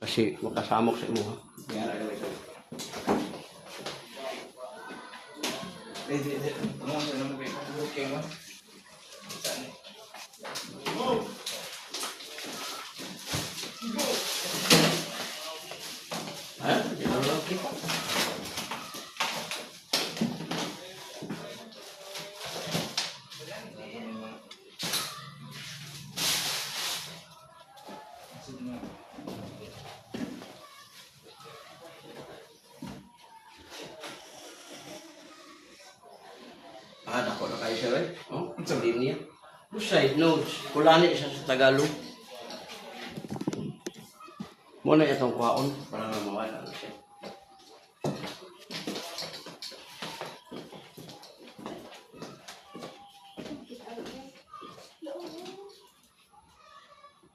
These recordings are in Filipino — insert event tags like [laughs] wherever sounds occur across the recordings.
Kasi makasamok sa imo ha. Sir eh. Oh, sabihin niya. Side notes. Kulani siya sa Tagalog. Muna itong kuhaon para mawala na siya.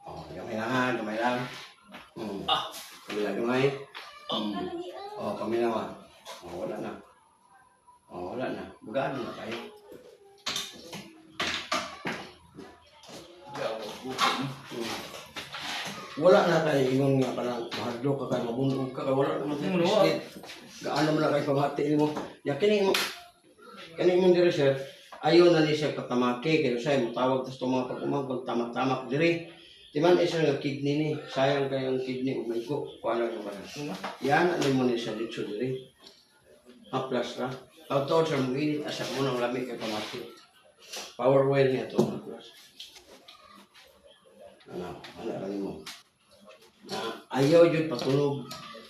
Oh, gamay lang, gamay lang. Hmm. Ah, gamay lang, gamay. Hmm. Oh, kami naman. Oh, wala na. Oh, wala na. Bugaan na tayo. Wala na tayo ingon nga parang mahadlo ka kay mabundog ka kay wala naman Hmm, wala. biscuit. Gaano mo na kay pamati mo. Ya kini mo kani mo dire sir. Ayo na ni siya patamake kay say mo tawag tas mga pag-umag tamak-tamak dire. Timan isa nga kidney ni. Sayang kay ang kidney ug may ko. Kuala ko. Ano nga? Yan ano mo ni siya dito dire. Haplas ra. Auto sa init asa mo nang lamig kay pamati. Power well niya to haplas. Ano, ano lang mo. Ayaw yun patulog.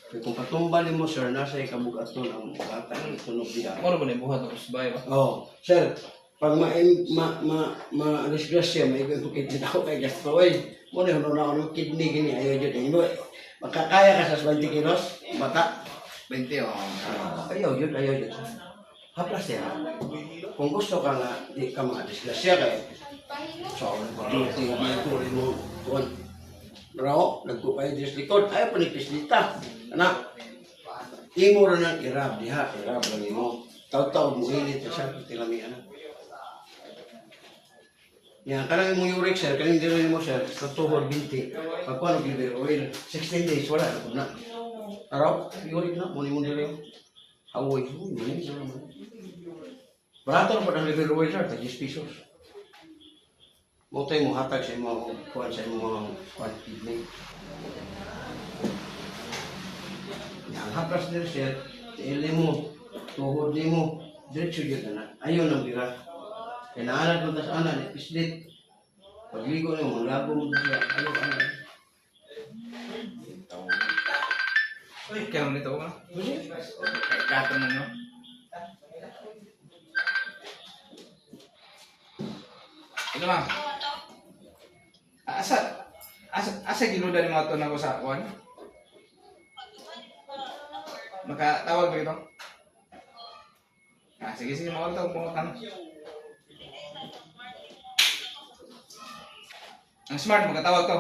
Kaya kung patumba ni mo, sir, nasa ikabugaton ang bata ng tunog diya. Ano ba na buhat ako sa bahay ba? Oh, sir, pag ma ma ma ma disgrasya may ko kit ako kay gasto oy. Mo na na ano kidney gini ayaw jud imo. Makakaya ka sa 20 kilos bata. 20 oh. Ayaw jud ayaw jud. Haplas yan. Kung gusto ka nga di ka ma disgrasya kay so duty di ko rin mo tuwan. Bro, nagkukay Diyos likod. Ayaw pa ni Krislita. Anak, imo rin ang irab diha. Irab lang imo. Taw-taw mo init sa siya. Tilami anak. Yan, kanang imong uric sir, kanang dilo mo sir, sa tuhod binti. Pagkuhan ng liver oil, 16 days, wala na po na. Araw, uric na, muni mo dilo. Hawoy, uy, muni. Barato na po ng liver oil sir, 10 pesos. Mutay mo hatag sa imong kuhan sa imong mga kuhan kidney. Yan, hapras nila sir, tiili mo, tuhod ni mo, diretso yun na. Ayaw nang bira. Kinaanak mo tas anak, ni pislit. Pagligo niyo, maglago mo tas siya. Ayaw, ayaw. Uy, kaya nito ko na. Kato mo no? Ito ma. Asa, asa, asa ginuda ni mga to na ko sa kuwan? Makatawag ba ito? Ah, sige, sige, mawag ito, pumuntan. Ang smart, magkatawag to.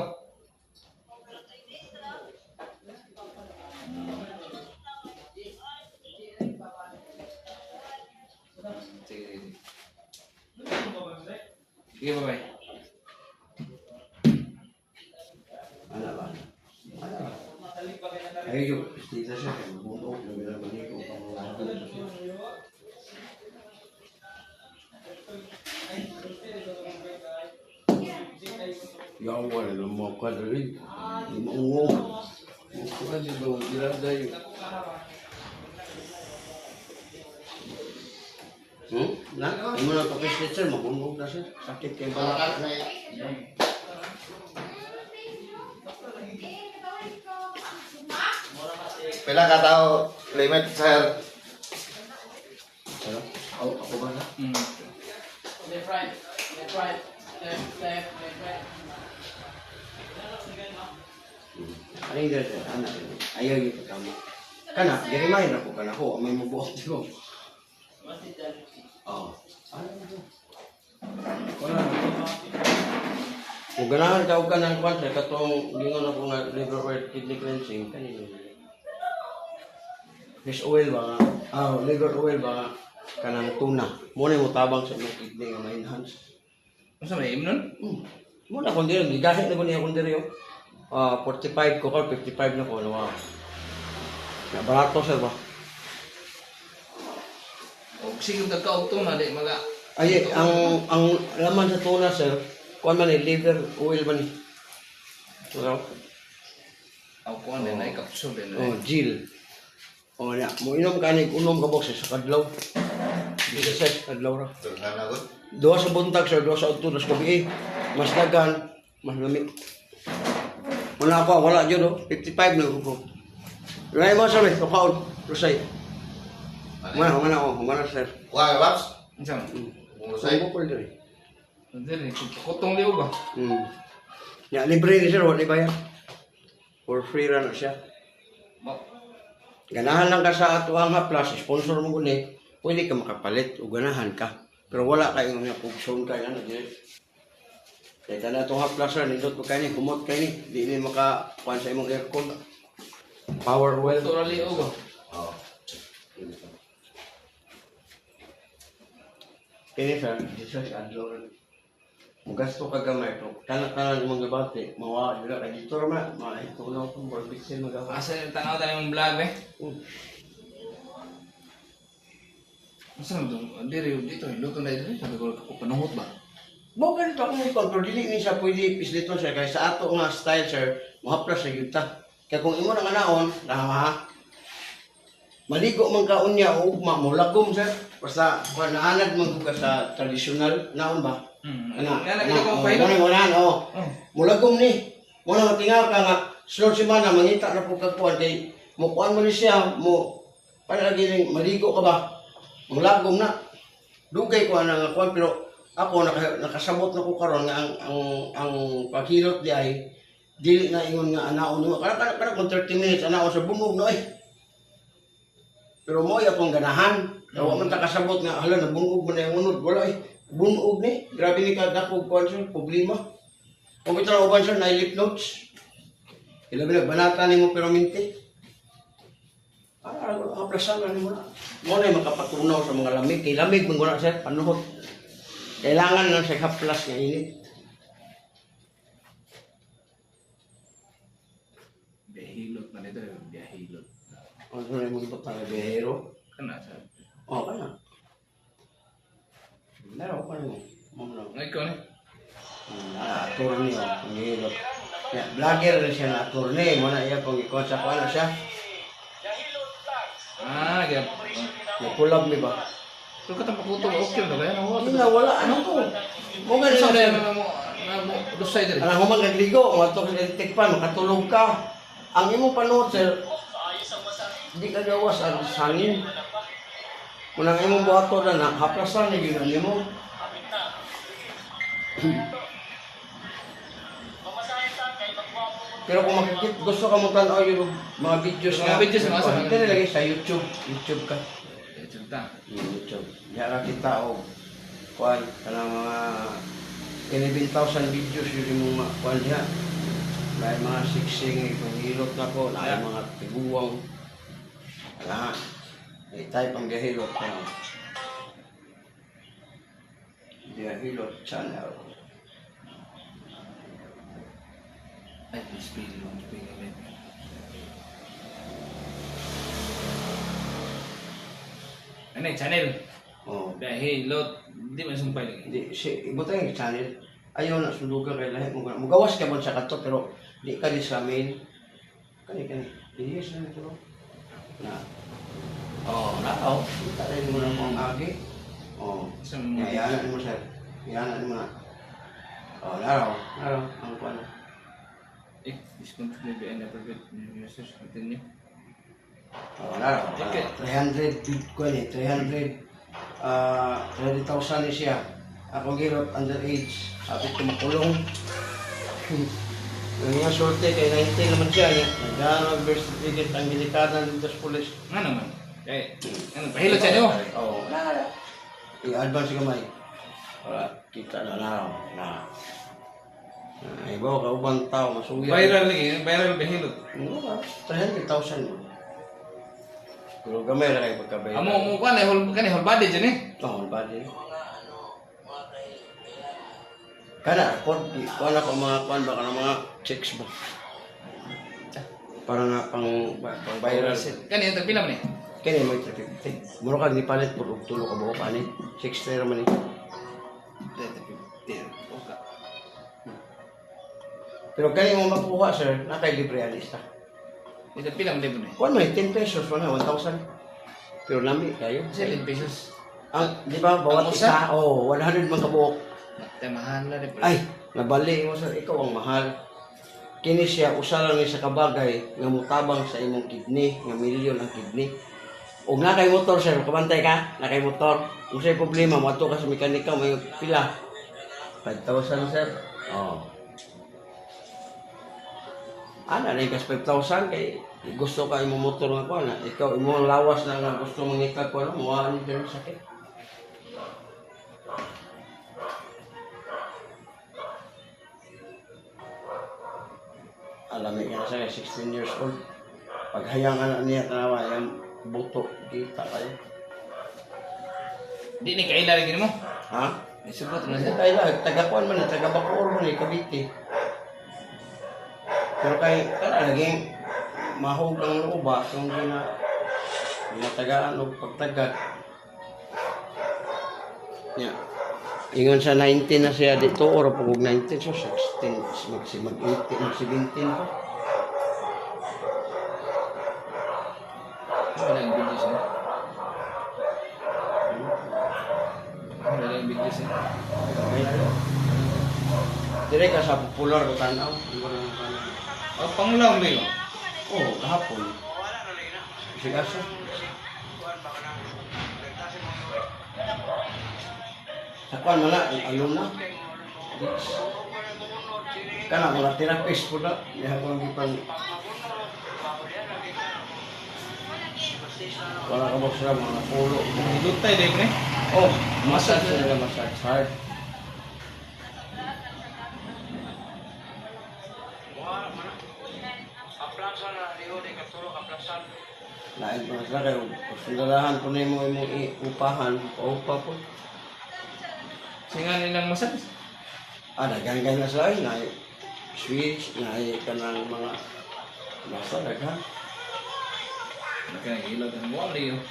Sige, bye-bye. Ano ba? Ano ba? Ayaw yung pistita siya, kaya mabuto, nabila-balik ko, pangalago ko siya. Yang wala na mga kadalig. Maungong. Mga di ba, giraday. Hmm? Na? Ay mo na pakislit sir, mabungog na sir. Sakit kayo ba? Pila ka tao limit sir. Ano? Ako, ako ba na? Hmm. Left right, left right, left, left, left right. Ano yung dito? Ano? Ayaw yung pagkama. Kana, girimahin ako kana ko. May mabuot [laughs] ko. Oo. Ano ito? Wala. Kung ganahan ka og kanang kwan sa katong gingon ako nga liver oil kidney cleansing kanino. Fish oil ba? Ah, liver oil ba? Kanang tuna. Muna mo tabang sa mga kidney nga ma-enhance. Masa may imnon? Hmm. Muna kung diri, gigasit na ko niya kung diri. oh. Ah, 45 ko ko, 55 na ko, ano wow. Na barato sir ba? O sige kagkaog to na di maga. Ay, ang ang laman sa tuna sir, kuan man ni liver oil man ni. Ano? Aw ko na na kapsul din. Oh, Jill. Oh, na, mo inom ka ni unom ka box sa kadlaw. Bisa sa kadlaw ra. Duha sa buntag sir, duha sa udto dos gabi. eh. Mas dagan, mas lami. Wala pa, wala jud oh. 55 na ko. Ray mo sa mi, tukaon. Rusay. Mana, mana oh, mana sir. Wah, Babs. Unsa? Bungusay. Sa ko pala diri. Dili kutong liog ba? Hmm. Ya, libre ni sir, wala bayad. For free ra na siya. Ba. Ganahan lang ka sa ato ang plus, sponsor mo guni, pwede ka makapalit o ganahan ka. Pero wala kayong nga pugson ka yan. Kaya ka na itong haplas ra, nindot mo ni, kumot kayo ni, di ni makakuhan sa imong aircon. Power well. Ito ra liog ba? Oh. Kini sir, Jesus adlo rin. Mugasto ka gamay to. Kanak-kanak mong gabate, mawa, dila ka dito ra ma, maitunaw kong borbitsin magawa. Asa yung tanaw tayo yung vlog eh. Hmm. Asa na to? Diri dito luto na dito. Sabi ko ko panahot ba? Mo ganito ako may control, dili ni siya pwede pislito sir, kaya sa ato nga style sir, mahaplas sa yuta. Kaya kung imo na nga naon, ha, maligo man ka unya o ugma mo lagom sir. Basta kung naanad man ka sa traditional naon ba? Hmm. Ana, Ana kita ko pailo. mo na oh. Oh. Mulagom ni. Mo na matingaw ka nga sunod semana mangita na po kagkuan kay mo kuan mo ni siya mo para lagi ning maligo ka ba? Mulagom na. Dugay ko ana nga kuan pero ako naka, nakasabot na ko karon nga ang ang ang paghilot di ay dili na ingon nga anaon mo kana kana kana kung 30 minutes anaon sa bungog no eh. Pero mo ya akong ganahan. Dawa man ta kasabot nga hala nabungog mo na yung unod wala eh. Bunog ni. Grabe ni kada ko kuan sir problema. Kung ito uban sir na lip notes. Ilabi na banata ni mo pero minti. Ah, ang plasan na mo na. Mo na yung makapatunaw sa mga lamig. Kay lamig mong guna sir, panuhot. Kailangan lang sa haplas nga init. Behilot na dito. Behilot. Ano na yung mga tayo behero? Kana sa. Oo, ka na. Meron ka na mo. Na. Ngay ko ni. Ah, attorney o, ang. Kaya, vlogger rin siya na attorney. Mo na iya kung ikon sa ano siya. Ah, gap. Nagkulab mi ba? Pero katang pakuto okay na kaya na Hindi na, wala. Ano to? Mo nga Sa na na dosay diri. Alam mo magligo, matok sa electric pan, makatulog ka. Ang imong panood, sir, di ka gawas ang sangin. Kung ang imong buhato na na, haplasan na yun mo. Pero kung makikit, gusto ka mo tanaw yung mga videos Mga videos nga, sa- Ito nilagay sa YouTube. YouTube ka. Ito ta. Yung YouTube. Yara kita o kuan kana mga 11,000 videos yun yung mga kuan niya. May mga siksing itong hilot na ko, na mga tiguwang. Lahat. May type ang gahilot na. Gahilot channel. Ay, speed lang, speed lang. Ano channel? Oh. Behilot. Di man sumpay lagi. Di, si, ibutang yung channel. Ayaw na sundugan kay lahat mo. Mugawas ka mo sa kato, pero di ka di sa amin. Kani, kani. Di sa amin ito. Na. Oh, na, oh. Kita rin mo na mga agi. Oh. Sa mga Yayanan mo, sir. Yayanan mo na. Oh, naraw. Naraw. Ang kuwan. Eh, discontinue the end of it. Users, continue. Oh, naraw. Okay. 300, kuwan eh. 300. Ah, 30,000 ni siya. Ako girot underage. Sabi ko makulong. Yung nga sorte kay 19 naman siya. Nagano birth certificate ang gilikada dito sa pulis. Nga naman. Eh, ano, pahilot sa inyo. Oo. Nara. I-advance ka may. Para kita na na. Na. Na, ibaw ka ubang tao. Masuya. Viral lagi, viral behilot. Ano ba? 300,000 mo. Pero gamay na kayo pagkabay. Amo mo kan eh, hol kan eh, hol body dyan eh. Oo, bali. Kana, kung kuha na ko mga kuhan ba, kana mga checks ba? para nga pang, pang viral. Kani ito pila man eh. Kaya may 350. Mura ka ni palit por og tulo ka buo pani. 6 naman ni. Pero kaya mo makuha sir, na kay libre alista. Ito pila man libo na eh. Kuan man 10 pesos wala 1,000. Pero lami kayo. 7 pesos. Ang di ba bawat isa oh 100 man ka buok. Tay mahal na rin. Ay, nabali mo sir, ikaw ang mahal. Kini siya usa lang sa kabagay nga mutabang sa imong kidney, nga milyon ang kidney. Og na kay motor sir, kabantay ka, na kay motor. Kung sa'y problema, mato ka sa mekanika, may pila. 5,000 sir. Oh. Ana rin kas 5,000 kay gusto ka imong motor nga ko na. Ikaw imong lawas na nga gusto mong ikag ko na, muha ni pero sakit. alam niya na siya, 16 years old. Paghayang anak niya, tanawa, yung buto, kita kayo. Di ni kaila lagi mo. Ha? Isubot na siya. tayo lang, taga-kuan man, taga-Bacoor man, eh, Cavite. Pero kay, kana, naging mahog ang loob ba, kung di na, matagaan o pagtagat. Yeah. Ingon sa 19 na siya dito, or pag 19, so 16, magsi mag 18, mag 17 pa. Wala yung video siya. Wala yung video siya. Dire ka sa popular ko tanaw. Oh, pangulaw mo yun. Oo, oh, kahapon. Sigaso. Sa kwan mo na, ang alum na. Kana mo na therapist po na. Diha ko lang ipang... Wala ka ba sila mga pulo. Lutay din eh. Oh, massage nila massage hard. Lain pa sila kayo. Sundalahan ko na mo imong upahan. Paupa po. Singa nilang masakit. Ah, nagangay na sila. Na switch, na kanang mga basta daghan. Kaya ilaw ng buwan na yun.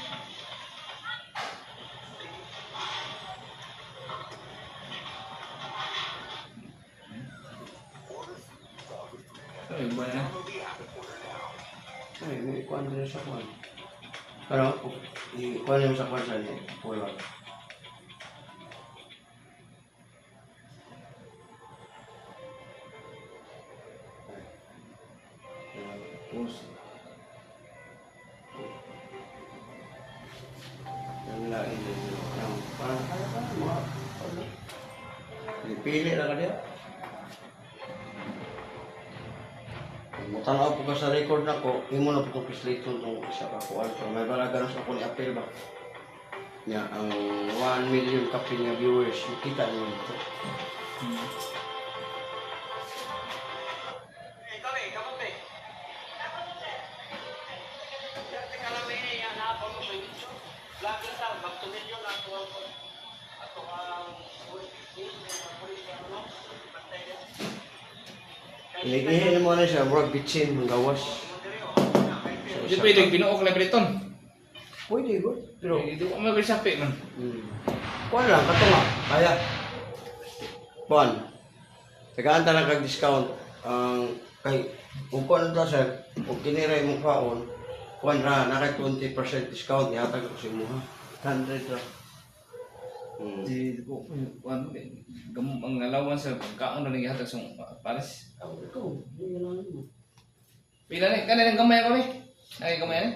Ay, ba na? Ay, may ikuan din sa kwan. Pero, ikuan mo sa kwan sa niyo. Pulo. Pili na ka diya. Mutanaw po ka sa record na ko, imo na po itong pislito itong isa ka ko. Alto, may balagaran sa ako ni Apel ba? Nya, ang 1 million kapil nga viewers, makita niyo ito. Iligihin mo na siya, murag bitsin, ng gawas. So, Di pwede binuok na Briton. Pwede, good. Pero, Hindi ko may sapi man. Hmm. Kuan lang, kato nga. Kaya, kuan. Tagaan lang kag discount. Ang, kay, kung kuan ito sir, kung kiniray mo kaon, kuan ra, naka 20% discount, yatag ko si Muha. 100 ra. Hmm. Di ko ano gam ang alawan sa pagkaon na nang ihatag sa pares. Ako, mo. Pila ni kanang gamay kami. Ay gamay ni.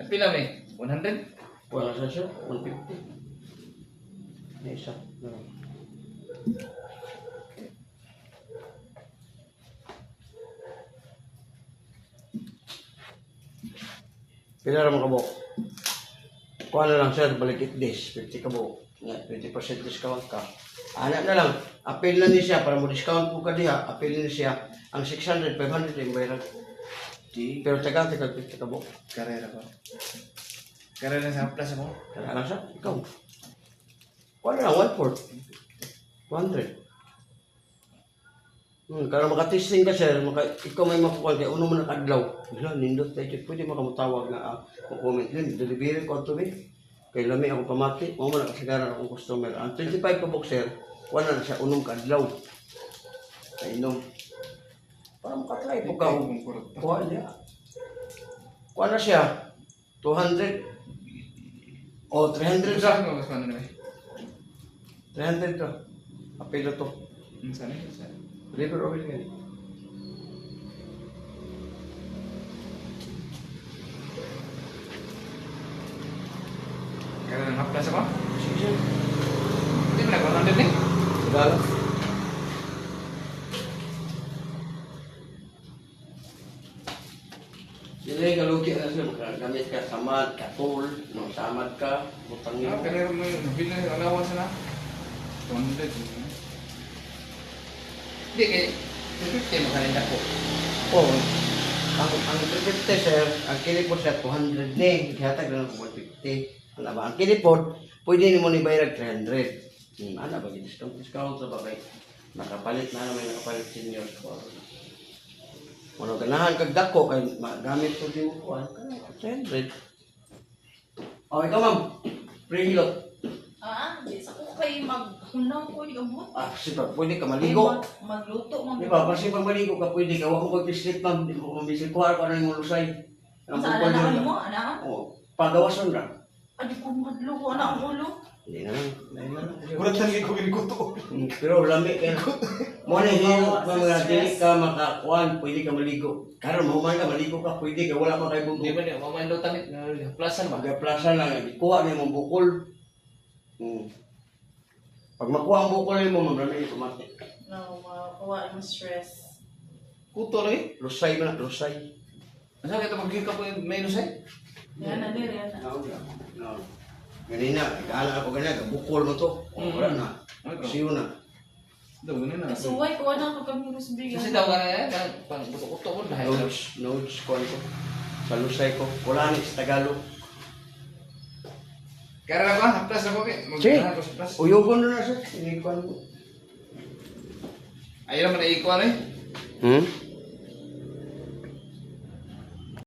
Ang pila ni 100. Wala sa siya, 150. May isa. Pila ra mo kabok? Kuha na lang sir, balik it this, 50 kabok. Nga, 20% discount ka. Anak na lang, apel na ni siya para mo discount po ka diha, apel ni siya. Ang 600, 500 yung bayaran. Di Pero taga, taga 50 kabok. karera ko. Karera sa ako. Kaya lang siya, ikaw. Na lang, one fourth. 100. Hmm, kaya makatesting ka sir, maka, ikaw may makukuha kaya uno mo nakadlaw. Wala, nindot tayo. Pwede makamutawag na ah, kung comment din. Delivery ko to be. Kay lami ako pamati. Mo man nakasigaran akong customer. Ang 25 ka box sir, wala na siya unong kadlaw. Ay inom. Para makatry po ka. Kuha niya. Kuha na siya. 200. O, 300 sa. Saan mo mas ano naman? 300 ka. Apelo to. Saan eh? Saan? Liver oil nga. Kaya na haplas ako? Sige sir. Hindi mo nag-100 eh. Sagala. Dili ka lugi na sir, gamit ka samad, katul, no samad ka, butang Ah, niyo. pero may nabil na yung allowance na. 200. Hindi, kaya 250 mo kanina ko. Oh, ang ang 350 sir, ang kilipod sa 200 ni, ihatag lang ko 150. Ano ba? Ang kilipod, pwede ni mo ni bayad 300. Hmm, ano ba discount discount sa babay? Nakapalit na naman nakapalit senior ko. Ano ganahan kag dako kay magamit ko din ko ano 300. Oh, ikaw ma'am. Free hilot. Ah, di sa ko kay maghunaw ko di amot. Ah, sipa, pwede ka maligo. Magluto man. Di ba, kasi pag maligo ka, pwede ka. Huwag mo pag-slip, ma'am. Di mo kumisip ko, ano yung lusay. Ang yun. mo, ana? Oo. Pagawason ra. Adi ko madluko ana ang ulo. Hindi na lang. Na. Kulat lagi ko ginikuto. Hmm, Pero lami kayo. Mo na hilot mga dili ka makakuan, pwede ka maligo. Karon mo man ka maligo ka, pwede ka wala man kay Hindi bugo. ba niya, mamay daw tamit, plasan ba? Magaplasan lang, kuha na yung bukol. Hmm. Pag makuha ang bukol mo, mamrami yung kumati. No, makuha ang stress. Kuto rin. Lusay man, lusay. Saan ito mag-give ka po yung may lusay? Yan na din, yan na. No, no. Ganina, nag-aala ako ganina, bukol mo to. Mm. Wala na. Ano? Siyo na. Daw, ganun na. Kasuway ko na ko kami rusbig. Kasi daw ka na yan, parang pang kuto-kuto mo dahil. Nodes, nodes ko ko. Sa lusay ko. Wala ni sa Tagalog. Kaya na ba? Haplas ako kay. Mag-haplas ko haplas. Uyugon na na siya. Hindi ko ano. Ayaw naman na ikuha rin. Hmm?